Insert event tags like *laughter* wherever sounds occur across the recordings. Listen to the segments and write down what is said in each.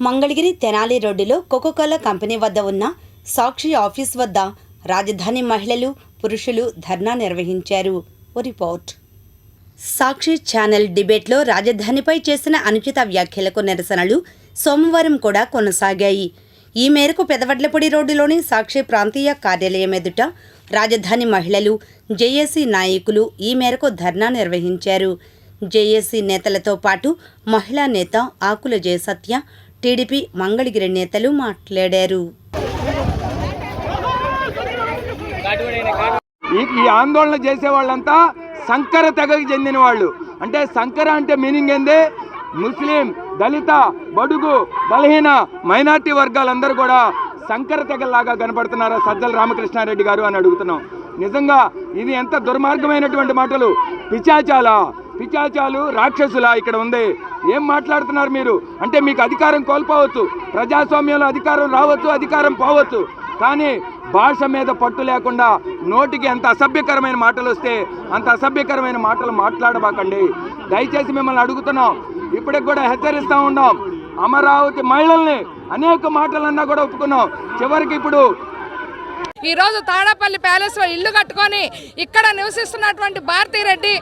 మంగళగిరి తెనాలి రోడ్డులో Coca Cola company వద్ద ఉన్న సాక్షి ఆఫీస్ వద్ద రాజధాని మహిళలు పురుషులు ధర్నా నిర్వహించారు. ఓ రిపోర్ట్. సాక్షి ఛానల్ డిబేట్లో రాజధానిపై చేసిన అనుచిత వ్యాఖ్యలకు నిరసనలు సోమవారం కూడా కొనసాగాయి. ఈ మేరకు పెదవడ్లపొడి రోడ్డులోని సాక్షి ప్రాంతీయ కార్యాలయం ఎదుట రాజధాని మహిళలు జేఏసీ నాయకులు ఈ మేరకు ధర్నా నిర్వహించారు. జేఏసీ నేతలతో పాటు మహిళా నేత ఆకుల జయసత్య టీడీపీ మంగళగిరి నేతలు మాట్లాడారు. ఈ ఈ ఆందోళన చేసే వాళ్ళంతా సంకర తెగకి చెందిన వాళ్ళు. అంటే సంకర అంటే మీనింగ్ ఏంది? ముస్లిం దళిత బడుగు బలహీన మైనార్టీ వర్గాలందరూ కూడా సంకర తెగల్లాగా కనపడుతున్నారా సజ్జల రామకృష్ణారెడ్డి గారు అని అడుగుతున్నాం. నిజంగా ఇది ఎంత దుర్మార్గమైనటువంటి మాటలు. పిచాచాల పిచాచాలు రాక్షసులా ఇక్కడ ఉంది. ఏం మాట్లాడుతున్నారు మీరు? అంటే మీకు అధికారం కోల్పోవచ్చు. ప్రజాస్వామ్యంలో అధికారం రావచ్చు అధికారం పోవచ్చు. కానీ భాష మీద పట్టు లేకుండా నోటికి ఎంత అసభ్యకరమైన మాటలు వస్తే అంత అసభ్యకరమైన మాటలు మాట్లాడబాకండి. దయచేసి మిమ్మల్ని అడుగుతున్నాం. ఇప్పటికి కూడా హెచ్చరిస్తూ ఉన్నాం. అమరావతి మహిళల్ని అనేక మాటలన్నా కూడా ఒప్పుకున్నాం. చివరికి ఇప్పుడు ఈరోజు తాడాపల్లి ప్యాలెస్లో ఇల్లు కట్టుకొని ఇక్కడ నివసిస్తున్నటువంటి భారతీ రెడ్డి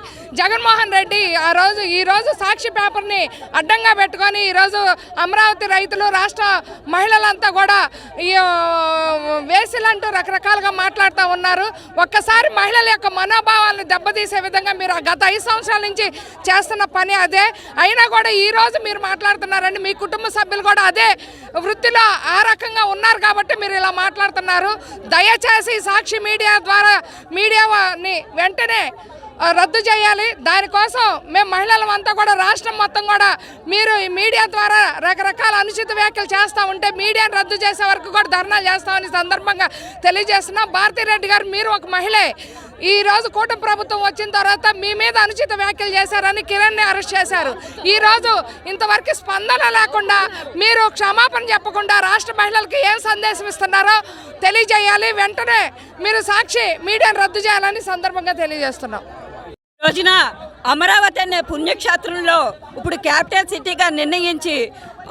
జగన్మోహన్ రెడ్డి ఆ రోజు ఈరోజు సాక్షి పేపర్ని అడ్డంగా పెట్టుకొని ఈరోజు అమరావతి రైతులు రాష్ట్ర మహిళలంతా కూడా ఈ వేసిలంటూ రకరకాలుగా మాట్లాడుతూ ఉన్నారు. ఒక్కసారి మహిళల యొక్క మనోభావాలను దెబ్బతీసే విధంగా మీరు గత ఐదు సంవత్సరాల నుంచి చేస్తున్న పని అదే. అయినా కూడా ఈ రోజు మీరు మాట్లాడుతున్నారండి మీ కుటుంబ సభ్యులు కూడా అదే వృత్తిలో ఆ రకంగా ఉన్నారు కాబట్టి మీరు ఇలా మాట్లాడుతున్నారు. దయ దయచేసి సాక్షి మీడియా ద్వారా మీడియాని వెంటనే రద్దు చేయాలి. దానికోసం మేము మహిళలమంతా కూడా రాష్ట్రం మొత్తం కూడా మీరు ఈ మీడియా ద్వారా రకరకాల అనుచిత వ్యాఖ్యలు చేస్తూ ఉంటే మీడియాను రద్దు చేసే వరకు కూడా ధర్నాలు చేస్తామని సందర్భంగా తెలియజేస్తున్నాం. భారతీ రెడ్డి గారు మీరు ఒక మహిళే. ఈ రోజు కూటమి ప్రభుత్వం వచ్చిన తర్వాత మీ మీద అనుచిత వ్యాఖ్యలు చేశారని కిరణ్ని అరెస్ట్ చేశారు. ఈ రోజు ఇంతవరకు స్పందన లేకుండా మీరు క్షమాపణ చెప్పకుండా రాష్ట్ర మహిళలకు ఏం సందేశం ఇస్తున్నారో తెలియజేయాలి. వెంటనే మీరు సాక్షి మీడియాను రద్దు చేయాలని సందర్భంగా తెలియజేస్తున్నాం. రోజున అమరావతి అనే పుణ్యక్షేత్రంలో ఇప్పుడు క్యాపిటల్ సిటీగా నిర్ణయించి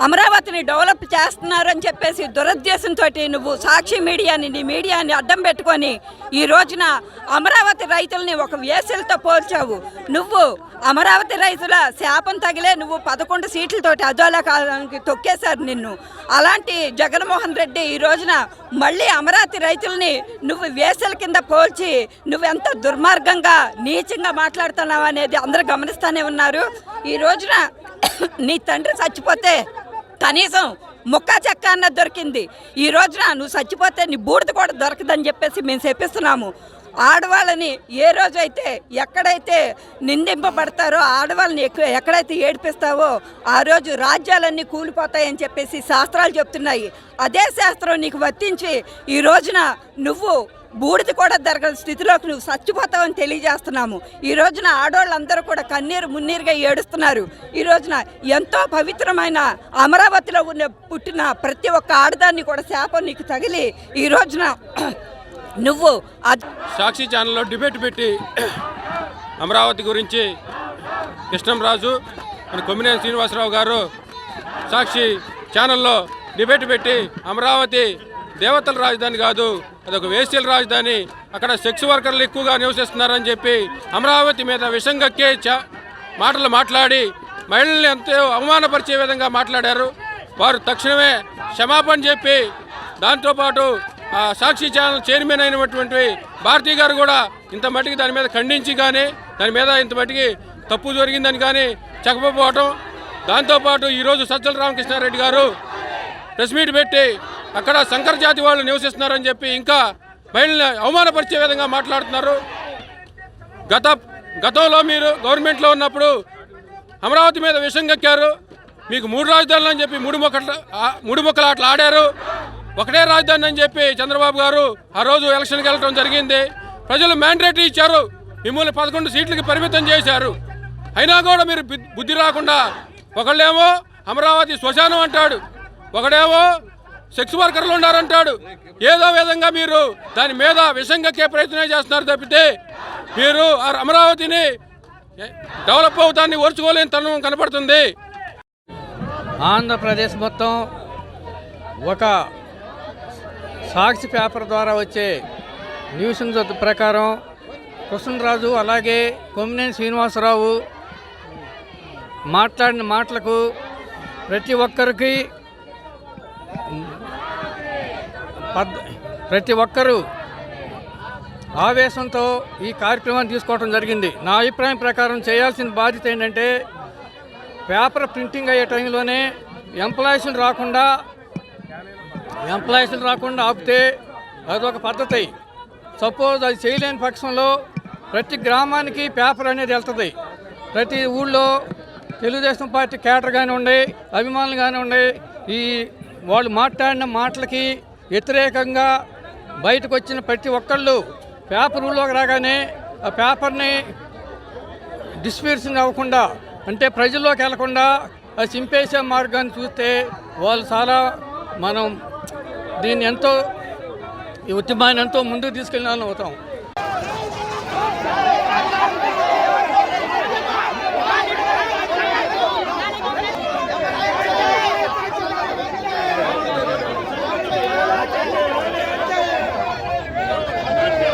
అమరావతిని డెవలప్ చేస్తున్నారని చెప్పేసి దురుద్దేశంతో నువ్వు సాక్షి మీడియాని నీ మీడియాని అడ్డం పెట్టుకొని ఈ రోజున అమరావతి రైతుల్ని ఒక వేసలతో పోల్చావు. నువ్వు అమరావతి రైతుల శాపం తగిలే నువ్వు పదకొండు సీట్లతోటి అదోలా కాలానికి తొక్కేశారు నిన్ను. అలాంటి జగన్మోహన్ రెడ్డి ఈ రోజున మళ్ళీ అమరావతి రైతుల్ని నువ్వు వేసల కింద పోల్చి నువ్వెంత దుర్మార్గంగా నీచంగా మాట్లాడుతున్నావు అనేది అందరూ గమనిస్తూనే ఉన్నారు. ఈ రోజున నీ తండ్రి చచ్చిపోతే కనీసం ముక్క చెక్క అన్న దొరికింది. ఈ రోజున నువ్వు చచ్చిపోతే నీ బూడిద కూడా దొరకదని చెప్పేసి మేము చెప్పిస్తున్నాము. ఆడవాళ్ళని ఏ రోజైతే ఎక్కడైతే నిందింపబడతారో ఆడవాళ్ళని ఎక్కువ ఎక్కడైతే ఏడిపిస్తావో ఆ రోజు రాజ్యాలన్నీ కూలిపోతాయని చెప్పేసి శాస్త్రాలు చెప్తున్నాయి. అదే శాస్త్రం నీకు వర్తించి ఈ రోజున నువ్వు బూడిద కూడా దొరకని స్థితిలోకి నువ్వు చచ్చిపోతావని తెలియజేస్తున్నాము. ఈ రోజున ఆడవాళ్ళందరూ కూడా కన్నీరు మున్నీరుగా ఏడుస్తున్నారు. ఈ రోజున ఎంతో పవిత్రమైన అమరావతిలో ఉన్న పుట్టిన ప్రతి ఒక్క ఆడదాన్ని కూడా శాపం నీకు తగిలి ఈ రోజున *clears throat* నువ్వు సాక్షి ఛానల్లో డిబేట్ పెట్టి *clears throat* అమరావతి గురించి కృష్ణంరాజు మన కొమ్మినేని శ్రీనివాసరావు గారు సాక్షి ఛానల్లో డిబేట్ పెట్టి అమరావతి దేవతల రాజధాని కాదు అదొక వేశ్యల రాజధాని. అక్కడ సెక్స్ వర్కర్లు ఎక్కువగా నివసిస్తున్నారని చెప్పి అమరావతి మీద విషం కక్కే మాటలు మాట్లాడి మహిళల్ని ఎంతో అవమానపరిచే విధంగా మాట్లాడారు. వారు తక్షణమే క్షమాపణ చెప్పి దాంతోపాటు ఆ సాక్షి ఛానల్ చైర్మన్ అయినటువంటి భారతీ గారు కూడా ఇంత మట్టికి దాని మీద ఖండించి కానీ దాని మీద ఇంత మట్టికి తప్పు జరిగిందని కానీ చెప్పకపోవటం. దాంతోపాటు ఈరోజు సజ్జల రామకృష్ణారెడ్డి గారు ప్రెస్ మీట్ పెట్టి అక్కడ శంకర జాతి వాళ్ళు నివసిస్తున్నారని చెప్పి ఇంకా మహిళల్ని అవమానపరిచే విధంగా మాట్లాడుతున్నారు. గత గతంలో మీరు గవర్నమెంట్లో ఉన్నప్పుడు అమరావతి మీద విషం కక్కారు మీకు మూడు రాజధానులు అని చెప్పి మూడు మొక్కలు మూడు మొక్కలు అట్లా ఆడారు. ఒకటే రాజధాని అని చెప్పి చంద్రబాబు గారు ఆ రోజు ఎలక్షన్కి వెళ్ళడం జరిగింది. ప్రజలు మ్యాండేటరీ ఇచ్చారు. మిమ్మల్ని పదకొండు సీట్లకి పరిమితం చేశారు. అయినా కూడా మీరు బుద్ధి- బుద్ధి రాకుండా ఒకళ్ళేమో అమరావతి శ్మశానం అంటాడు. ఒకడేమో సెక్స్ వర్కర్లు ఉన్నారంటాడు. ఏదో విధంగా మీరు దాని మీద విషంగకే ప్రయత్నం చేస్తున్నారు తప్పితే మీరు ఆ అమరావతిని డెవలప్ అవుతాన్ని ఓర్చుకోలేని తనం కనపడుతుంది. ఆంధ్రప్రదేశ్ మొత్తం ఒక సాక్షి పేపర్ ద్వారా వచ్చే న్యూస్ ప్రకారం కృష్ణరాజు అలాగే కొమ్మినేని శ్రీనివాసరావు మాట్లాడిన మాటలకు ప్రతి ఒక్కరికి ప్రతి ఒక్కరూ ఆవేశంతో ఈ కార్యక్రమాన్ని తీసుకోవడం జరిగింది. నా అభిప్రాయం ప్రకారం చేయాల్సిన బాధ్యత ఏంటంటే పేపర్ ప్రింటింగ్ అయ్యే టైంలోనే ఎంప్లాయీస్ని రాకుండా ఎంప్లాయీస్ని రాకుండా ఆపితే అదొక పద్ధతి. సపోజ్ అది చేయలేని పక్షంలో ప్రతి గ్రామానికి పేపర్ అనేది వెళ్తుంది. ప్రతి ఊళ్ళో తెలుగుదేశం పార్టీ కేటర్ కానివ్వండి అభిమానులు కానివ్వండి ఈ వాళ్ళు మాట్లాడిన మాటలకి వ్యతిరేకంగా బయటకు వచ్చిన ప్రతి ఒక్కళ్ళు పేపర్లోకి రాగానే ఆ పేపర్ని డిస్పీర్సింగ్ అవ్వకుండా అంటే ప్రజల్లోకి వెళ్ళకుండా ఆ చింపేసే మార్గాన్ని చూస్తే వాళ్ళు చాలా మనం దీన్ని ఎంతో ఈ ఉద్యమాన్ని ఎంతో ముందుకు తీసుకెళ్ళిన అవుతాం.